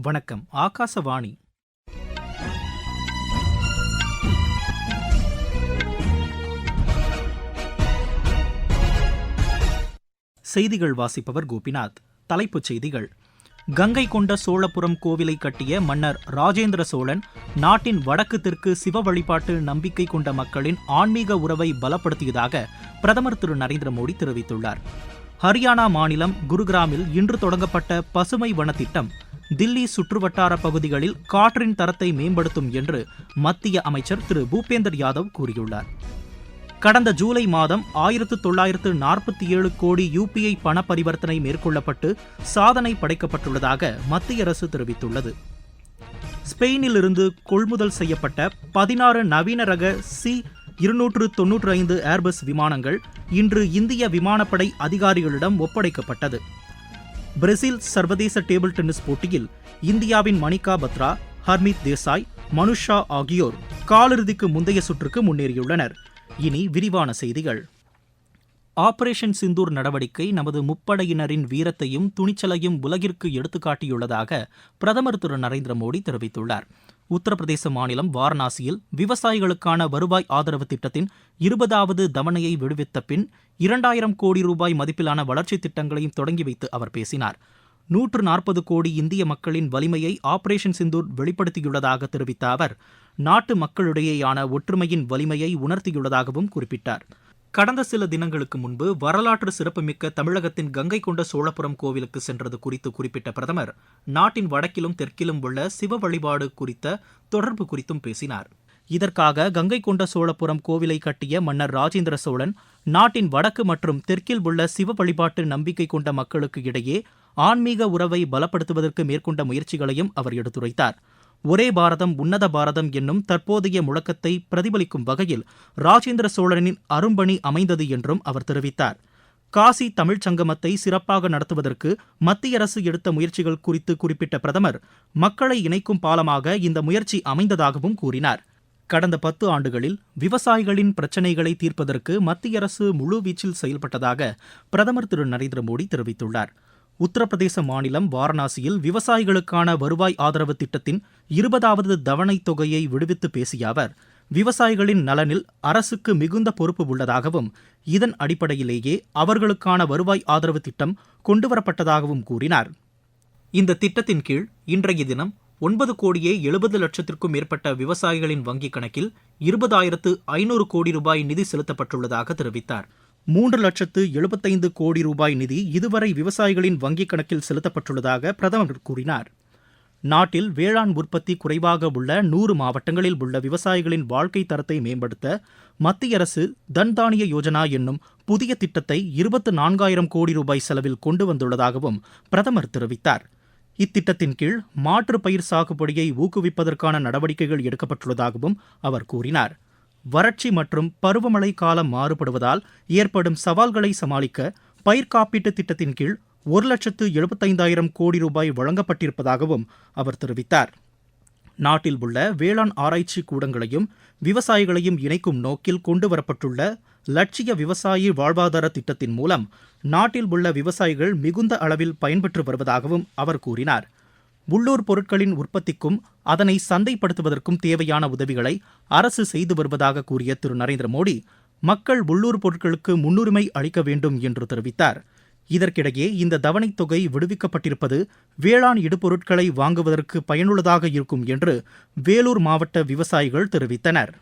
வணக்கம் ஆகாசவாணி. செய்திகள் வாசிப்பவர் கோபிநாத். தலைப்புச் செய்திகள். கங்கை கொண்ட சோழபுரம் கோவிலை கட்டிய மன்னர் ராஜேந்திர சோழன் நாட்டின் வடக்கு தெற்கு சிவ வழிபாட்டு நம்பிக்கை கொண்ட மக்களின் ஆன்மீக உறவை பலப்படுத்தியதாக பிரதமர் திரு நரேந்திர மோடி தெரிவித்துள்ளார். ஹரியானா மாநிலம் குருகிராமில் இன்று தொடங்கப்பட்ட பசுமை வன திட்டம் தில்லி சுற்றுவட்டார பகுதிகளில் காற்றின் தரத்தை மேம்படுத்தும் என்று மத்திய அமைச்சர் திரு. பூபேந்தர் யாதவ் கூறியுள்ளார். கடந்த ஜூலை மாதம் ஆயிரத்து தொள்ளாயிரத்து நாற்பத்தி ஏழு கோடி யூபிஐ பண பரிவர்த்தனை மேற்கொள்ளப்பட்டு சாதனை படைக்கப்பட்டுள்ளதாக மத்திய அரசு தெரிவித்துள்ளது. ஸ்பெயினிலிருந்து கொள்முதல் செய்யப்பட்ட பதினாறு நவீன ரக சி இருநூற்று தொன்னூற்று ஐந்து ஏர்பஸ் விமானங்கள் இன்று இந்திய விமானப்படை அதிகாரிகளிடம் ஒப்படைக்கப்பட்டது. பிரேசில் சர்வதேச டேபிள் டென்னிஸ் போட்டியில் இந்தியாவின் மணிகா பத்ரா ஹர்மித் தேசாய் மனுஷா ஆகியோர் காலிறுதிக்கு முந்தைய சுற்றுக்கு முன்னேறியுள்ளனர். இனி விரிவான செய்திகள். ஆபரேஷன் சிந்தூர் நடவடிக்கை நமது முப்படையினரின் வீரத்தையும் துணிச்சலையும் உலகிற்கு எடுத்துக்காட்டியுள்ளதாக பிரதமர் திரு நரேந்திர மோடி தெரிவித்துள்ளார். உத்தரப்பிரதேச மாநிலம் வாரணாசியில் விவசாயிகளுக்கான வருவாய் ஆதரவு திட்டத்தின் இருபதாவது தவணையை விடுவித்த பின் இரண்டாயிரம் கோடி ரூபாய் மதிப்பிலான வளர்ச்சித் திட்டங்களையும் தொடங்கி வைத்து அவர் பேசினார். நூற்று நாற்பது கோடி இந்திய மக்களின் வலிமையை ஆபரேஷன் சிந்தூர் வெளிப்படுத்தியுள்ளதாக தெரிவித்த அவர் நாட்டு மக்களிடையேயான ஒற்றுமையின் வலிமையை உணர்த்தியுள்ளதாகவும் குறிப்பிட்டார். கடந்த சில தினங்களுக்கு முன்பு வரலாற்று சிறப்புமிக்க தமிழகத்தின் கங்கை கொண்ட சோழபுரம் கோவிலுக்கு சென்றது குறித்து குறிப்பிட்ட பிரதமர். நாட்டின் வடக்கிலும் தெற்கிலும் உள்ள சிவ வழிபாடு குறித்த தொடர்பு குறித்தும் பேசினார். இதற்காக கங்கை கொண்ட சோழபுரம் கோவிலை கட்டிய மன்னர் ராஜேந்திர சோழன் நாட்டின் வடக்கு மற்றும் தெற்கில் உள்ள சிவ வழிபாட்டு நம்பிக்கை கொண்ட மக்களுக்கு இடையே ஆன்மீக உறவை பலப்படுத்துவதற்கு மேற்கொண்ட முயற்சிகளையும் அவர் எடுத்துரைத்தார். ஒரே பாரதம் உன்னத பாரதம் என்னும் தற்போதைய முழக்கத்தை பிரதிபலிக்கும் வகையில் ராஜேந்திர சோழனின் அரும்பணி அமைந்தது என்றும் அவர் தெரிவித்தார். காசி தமிழ்ச் சங்கமத்தை சிறப்பாக நடத்துவதற்கு மத்திய அரசு எடுத்த முயற்சிகள் குறித்து குறிப்பிட்ட பிரதமர் மக்களை இணைக்கும் பாலமாக இந்த முயற்சி அமைந்ததாகவும் கூறினார். கடந்த பத்து ஆண்டுகளில் விவசாயிகளின் பிரச்சினைகளை தீர்ப்பதற்கு மத்திய அரசு முழுவீச்சில் செயல்பட்டதாக பிரதமர் திரு நரேந்திர மோடி தெரிவித்துள்ளார். உத்தரப்பிரதேச மாநிலம் வாரணாசியில் விவசாயிகளுக்கான வருவாய் ஆதரவு திட்டத்தின் இருபதாவது தவணைத் தொகையை விடுவித்து பேசிய அவர் விவசாயிகளின் நலனில் அரசுக்கு மிகுந்த பொறுப்பு உள்ளதாகவும் இதன் அடிப்படையிலேயே அவர்களுக்கான வருவாய் ஆதரவு திட்டம் கொண்டுவரப்பட்டதாகவும் கூறினார். இந்த திட்டத்தின் கீழ் இன்றைய தினம் ஒன்பது கோடியே எழுபது லட்சத்திற்கும் மேற்பட்ட விவசாயிகளின் வங்கிக் கணக்கில் இருபதாயிரத்து ஐநூறு கோடி ரூபாய் நிதி செலுத்தப்பட்டுள்ளதாக தெரிவித்தார். மூன்று லட்சத்து எழுபத்தைந்து கோடி ரூபாய் நிதி இதுவரை விவசாயிகளின் வங்கிக் கணக்கில் செலுத்தப்பட்டுள்ளதாக பிரதமர் கூறினார். நாட்டில் வேளாண் உற்பத்தி குறைவாக உள்ள நூறு மாவட்டங்களில் உள்ள விவசாயிகளின் வாழ்க்கை தரத்தை மேம்படுத்த மத்திய அரசு தன்தானிய யோஜனா என்னும் புதிய திட்டத்தை இருபத்து நான்காயிரம் கோடி ரூபாய் செலவில் கொண்டு வந்துள்ளதாகவும் பிரதமர் தெரிவித்தார். இத்திட்டத்தின் கீழ் மாற்று பயிர் சாகுபடியை ஊக்குவிப்பதற்கான நடவடிக்கைகள் எடுக்கப்பட்டுள்ளதாகவும் அவர் கூறினார். வறட்சி மற்றும் பருவமழை காலம் மாறுபடுவதால் ஏற்படும் சவால்களை சமாளிக்க பயிர் காப்பீட்டு திட்டத்தின் கீழ் ஒரு லட்சத்து எழுபத்தைந்தாயிரம் கோடி ரூபாய் வழங்கப்பட்டிருப்பதாகவும் அவர் தெரிவித்தார். நாட்டில் உள்ள வேளாண் ஆராய்ச்சி கூடங்களையும் விவசாயிகளையும் இணைக்கும் நோக்கில் கொண்டுவரப்பட்டுள்ள லட்சிய விவசாயி வாழ்வாதார திட்டத்தின் மூலம் நாட்டில் உள்ள விவசாயிகள் மிகுந்த அளவில் பயன்பெற்று வருவதாகவும் அவர் கூறினார். உள்ளூர் பொருட்களின் உற்பத்திக்கும் அதனை சந்தைப்படுத்துவதற்கும் தேவையான உதவிகளை அரசு செய்து வருவதாக கூறிய திரு. நரேந்திர மோடி மக்கள் உள்ளூர் பொருட்களுக்கு முன்னுரிமை அளிக்க வேண்டும் என்று தெரிவித்தார். இதற்கிடையே இந்த தவணைத் தொகை விடுவிக்கப்பட்டிருப்பது வேளாண் இடுபொருட்களை வாங்குவதற்கு பயனுள்ளதாக இருக்கும் என்று வேலூர் மாவட்ட விவசாயிகள் தெரிவித்தனர்.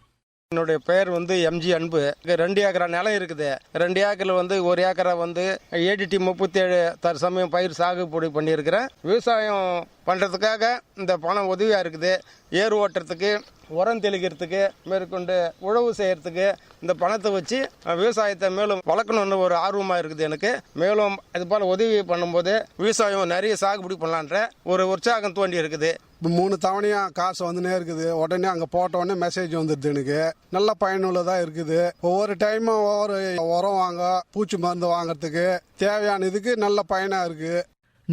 என்னுடைய பெயர் வந்து எம்ஜி அன்பு. ரெண்டு ஏக்கரா நிலம் இருக்குது. ரெண்டு ஏக்கரில் வந்து ஒரு ஏக்கரா வந்து ஏடிடி முப்பத்தி ஏழு தற்சமயம் பயிர் சாகுபடி பண்ணியிருக்கிறேன். விவசாயம் பண்ணுறதுக்காக இந்த பணம் உதவியாக இருக்குது. ஏர் ஓட்டுறதுக்கு உரம் தெளிக்கிறதுக்கு மேற்கொண்டு உழவு செய்யறதுக்கு இந்த பணத்தை வச்சு விவசாயத்தை மேலும் வளர்க்கணும்னு ஒரு ஆர்வமாக இருக்குது எனக்கு. மேலும் இது போல் உதவி பண்ணும்போது விவசாயம் நிறைய சாகுபடி பண்ணலான்ற ஒரு உற்சாகம் தோண்டி இருக்குது. இப்போ மூணு தவணையாக காசு வந்துனே இருக்குது உடனே அங்கே போட்ட உடனே மெசேஜ் வந்துடுது எனக்கு. நல்ல பயனுள்ளதாக இருக்குது. ஒவ்வொரு டைமும் ஒவ்வொரு உரம் வாங்க பூச்சி மருந்து வாங்குறதுக்கு தேவையான இதுக்கு நல்ல பயனாக இருக்குது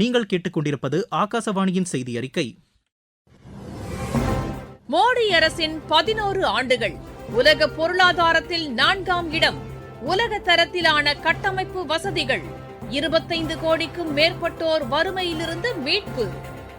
நீங்கள் கேட்டுக்கொண்டிருப்பது ஆகாசவாணியின் செய்தி அறிக்கை மோடி அரசின் பதினோரு ஆண்டுகள். உலக பொருளாதாரத்தில் நான்காம் இடம். உலக தரத்திலான கட்டமைப்பு வசதிகள். இருபத்தைந்து கோடிக்கும் மேற்பட்டோர் வறுமையிலிருந்து மீட்பு.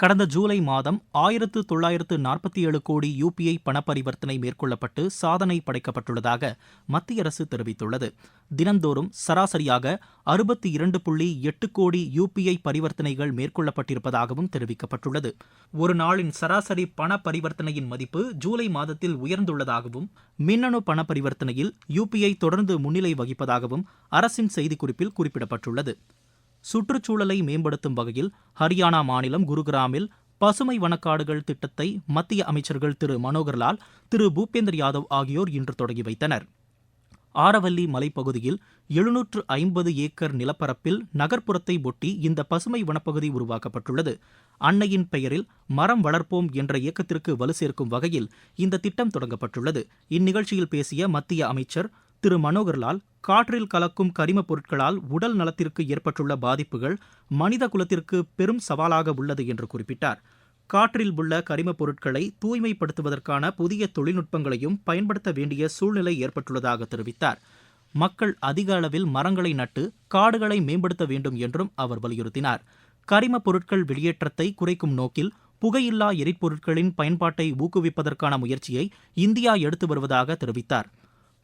கடந்த ஜூலை மாதம் ஆயிரத்து தொள்ளாயிரத்து நாற்பத்தி ஏழு கோடி யுபிஐ பணப்பரிவர்த்தனை மேற்கொள்ளப்பட்டு சாதனை படைக்கப்பட்டுள்ளதாக மத்திய அரசு தெரிவித்துள்ளது. தினந்தோறும் சராசரியாக அறுபத்தி இரண்டு புள்ளி எட்டு கோடி யுபிஐ பரிவர்த்தனைகள் மேற்கொள்ளப்பட்டிருப்பதாகவும் தெரிவிக்கப்பட்டுள்ளது. ஒரு நாளின் சராசரி பண பரிவர்த்தனையின் மதிப்பு ஜூலை மாதத்தில் உயர்ந்துள்ளதாகவும் மின்னணு பண பரிவர்த்தனையில் யுபிஐ தொடர்ந்து முன்னிலை வகிப்பதாகவும் அரசின் செய்திக்குறிப்பில் குறிப்பிடப்பட்டுள்ளது. சுற்றுச்சூழலை மேம்படுத்தும் வகையில் ஹரியானா மாநிலம் குருகிராமில் பசுமை வனக்காடுகள் திட்டத்தை மத்திய அமைச்சர்கள் திரு மனோகர்லால் திரு பூபேந்தர் யாதவ் ஆகியோர் இன்று தொடங்கி வைத்தனர். ஆரவல்லி மலைப்பகுதியில் எழுநூற்று ஐம்பது ஏக்கர் நிலப்பரப்பில் நகர்ப்புறத்தை ஒட்டி இந்த பசுமை வனப்பகுதி உருவாக்கப்பட்டுள்ளது. அன்னையின் பெயரில் மரம் வளர்ப்போம் என்ற இயக்கத்திற்கு வலு சேர்க்கும் வகையில் இந்த திட்டம் தொடங்கப்பட்டுள்ளது. இந்நிகழ்ச்சியில் பேசிய மத்திய அமைச்சர் திரு மனோகர்லால் காற்றில் கலக்கும் கரிமப் பொருட்களால் உடல் நலத்திற்கு ஏற்பட்டுள்ள பாதிப்புகள் மனித குலத்திற்கு பெரும் சவாலாக உள்ளது என்று குறிப்பிட்டார். காற்றில் உள்ள கரிமப் பொருட்களை தூய்மைப்படுத்துவதற்கான புதிய தொழில்நுட்பங்களையும் பயன்படுத்த வேண்டிய சூழ்நிலை ஏற்பட்டுள்ளதாக தெரிவித்தார். மக்கள் அதிக அளவில் மரங்களை நட்டு காடுகளை மேம்படுத்த வேண்டும் என்றும் அவர் வலியுறுத்தினார். கரிமப் பொருட்கள் வெளியேற்றத்தை குறைக்கும் நோக்கில் புகையில்லா எரிபொருட்களின் பயன்பாட்டை ஊக்குவிப்பதற்கான முயற்சியை இந்தியா எடுத்து வருவதாக தெரிவித்தார்.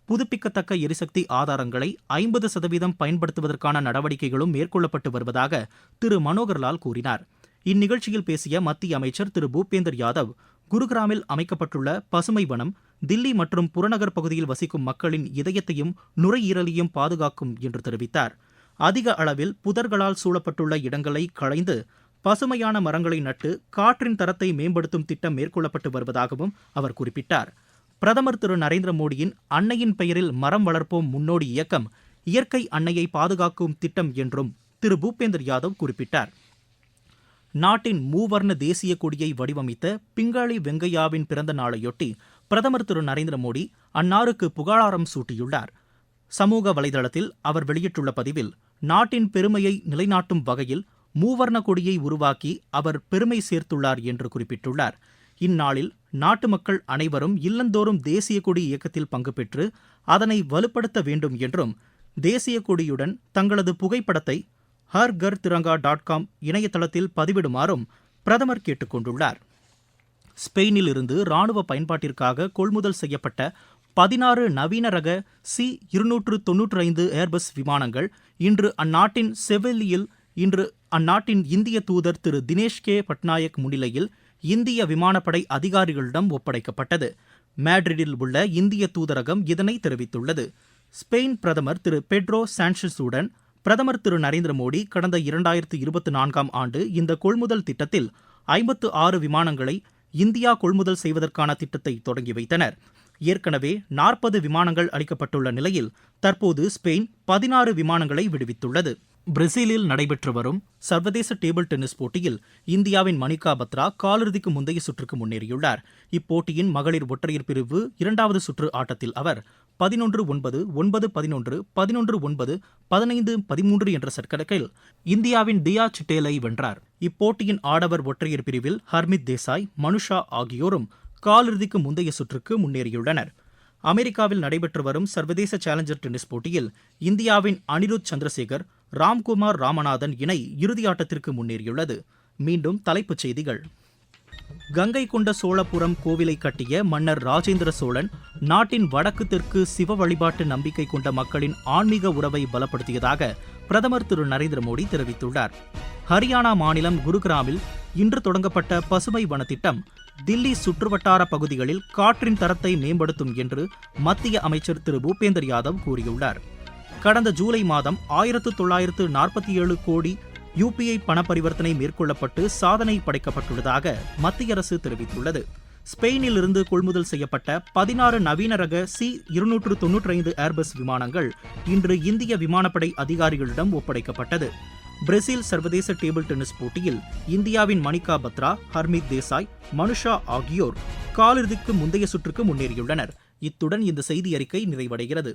புதுப்பிக்கத்தக்க எரிசக்தி ஆதாரங்களை ஐம்பது சதவீதம் பயன்படுத்துவதற்கான நடவடிக்கைகளும் மேற்கொள்ளப்பட்டு வருவதாக திரு. மனோகர்லால் கூறினார். இந்நிகழ்ச்சியில் பேசிய மத்திய அமைச்சர் திரு. பூபேந்தர் யாதவ் குருகிராமில் அமைக்கப்பட்டுள்ள பசுமை வனம் தில்லி மற்றும் புறநகர் பகுதியில் வசிக்கும் மக்களின் இதயத்தையும் நுரையீரலையும் பாதுகாக்கும் என்று தெரிவித்தார். அதிக அளவில் புதர்களால் சூழப்பட்டுள்ள இடங்களை களைந்து பசுமையான மரங்களை நட்டு காற்றின் தரத்தை மேம்படுத்தும் திட்டம் மேற்கொள்ளப்பட்டு வருவதாகவும் அவர் குறிப்பிட்டார். பிரதமர் திரு நரேந்திர மோடியின் அன்னையின் பெயரில் மரம் வளர்ப்போம் முன்னோடி இயக்கம் இயற்கை அன்னையை பாதுகாக்கும் திட்டம் என்றும் திரு. பூபேந்தர் யாதவ் குறிப்பிட்டார். நாட்டின் மூவர்ண தேசிய கொடியை வடிவமைத்த பிங்காளி வெங்கையாவின் பிறந்த நாளையொட்டி பிரதமர் திரு. நரேந்திர மோடி அன்னாருக்கு புகழாரம் சூட்டியுள்ளார். சமூக வலைதளத்தில் அவர் வெளியிட்டுள்ள பதிவில் நாட்டின் பெருமையை நிலைநாட்டும் வகையில் மூவர்ண கொடியை உருவாக்கி அவர் பெருமை சேர்த்துள்ளார் என்று குறிப்பிட்டுள்ளார். இந்நாளில் நாட்டு மக்கள் அனைவரும் இல்லந்தோறும் தேசிய கொடி இயக்கத்தில் பங்கு பெற்று அதனை வலுப்படுத்த வேண்டும் என்றும் தேசிய கொடியுடன் தங்களது புகைப்படத்தை ஹர் கர் திரங்கா டாட் காம் இணையதளத்தில் பதிவிடுமாறும் பிரதமர் கேட்டுக்கொண்டுள்ளார். ஸ்பெயினில் இருந்து ராணுவ பயன்பாட்டிற்காக கொள்முதல் செய்யப்பட்ட பதினாறு நவீன ரக சி இருநூற்று தொன்னூற்றி ஐந்து ஏர்பஸ் விமானங்கள் இன்று அந்நாட்டின் செவிலியில் இன்று அந்நாட்டின் இந்திய தூதர் திரு தினேஷ் கே. பட்நாயக் முன்னிலையில் இந்திய விமானப்படை அதிகாரிகளிடம் ஒப்படைக்கப்பட்டது. மேட்ரிடில் உள்ள இந்திய தூதரகம் இதனை தெரிவித்துள்ளது. ஸ்பெயின் பிரதமர் திரு பெட்ரோ சான்சஸுடன் பிரதமர் திரு நரேந்திர மோடி கடந்த இரண்டாயிரத்து இருபத்தி நான்காம் ஆண்டு இந்த கொள்முதல் திட்டத்தில் ஐம்பத்து ஆறு விமானங்களை இந்தியா கொள்முதல் செய்வதற்கான திட்டத்தை தொடங்கி வைத்தனர். ஏற்கனவே நாற்பது விமானங்கள் அளிக்கப்பட்டுள்ள நிலையில் தற்போது ஸ்பெயின் பதினாறு விமானங்களை விடுவித்துள்ளது. பிரேசிலில் நடைபெற்று வரும் சர்வதேச டேபிள் டென்னிஸ் போட்டியில் இந்தியாவின் மணிகா பத்ரா காலிறுதிக்கு முந்தைய சுற்றுக்கு முன்னேறியுள்ளார். இப்போட்டியின் மகளிர் ஒற்றையர் பிரிவு இரண்டாவது சுற்று ஆட்டத்தில் அவர் பதினொன்று ஒன்பது ஒன்பது பதினொன்று பதினொன்று ஒன்பது பதினைந்து பதிமூன்று என்ற செட்கணக்கில் இந்தியாவின் தியா சிட்டேலை வென்றார். இப்போட்டியின் ஆடவர் ஒற்றையர் பிரிவில் ஹர்மித் தேசாய் மனுஷா ஆகியோரும் காலிறுதிக்கு முந்தைய சுற்றுக்கு முன்னேறியுள்ளனர். அமெரிக்காவில் நடைபெற்று வரும் சர்வதேச சேலஞ்சர் டென்னிஸ் போட்டியில் இந்தியாவின் அனிருத் சந்திரசேகர் ராம்குமார் ராமநாதன் இணை இறுதியாட்டத்திற்கு முன்னேறியுள்ளது. மீண்டும் தலைப்புச் செய்திகள். கங்கை கொண்ட சோழபுரம் கோவிலை கட்டிய மன்னர் ராஜேந்திர சோழன் நாட்டின் வடக்கு தெற்கு சிவ வழிபாட்டு நம்பிக்கை கொண்ட மக்களின் ஆன்மீக உறவை பலப்படுத்தியதாக பிரதமர் திரு நரேந்திர மோடி தெரிவித்துள்ளார். ஹரியானா மாநிலம் குருகிராமில் இன்று தொடங்கப்பட்ட பசுமை வனத்திட்டம் தில்லி சுற்றுவட்டார பகுதிகளில் காற்றின் தரத்தை மேம்படுத்தும் என்று மத்திய அமைச்சர் திரு பூபேந்தர் யாதவ் கூறியுள்ளார். கடந்த ஜூலை மாதம் ஆயிரத்து தொள்ளாயிரத்து நாற்பத்தி ஏழு கோடி யுபிஐ பண பரிவர்த்தனை மேற்கொள்ளப்பட்டு சாதனை படைக்கப்பட்டுள்ளதாக மத்திய அரசு தெரிவித்துள்ளது. ஸ்பெயினில் இருந்து கொள்முதல் செய்யப்பட்ட பதினாறு நவீன ரக சி இருநூற்று தொன்னூற்றி ஐந்து ஏர்பஸ் விமானங்கள் இன்று இந்திய விமானப்படை அதிகாரிகளிடம் ஒப்படைக்கப்பட்டது. பிரேசில் சர்வதேச டேபிள் டென்னிஸ் போட்டியில் இந்தியாவின் மணிகா பத்ரா ஹர்மித் தேசாய் மனுஷா ஆகியோர் காலிறுதிக்கு முந்தைய சுற்றுக்கு முன்னேறியுள்ளனர். இத்துடன் இந்த செய்தி அறிக்கை நிறைவடைகிறது.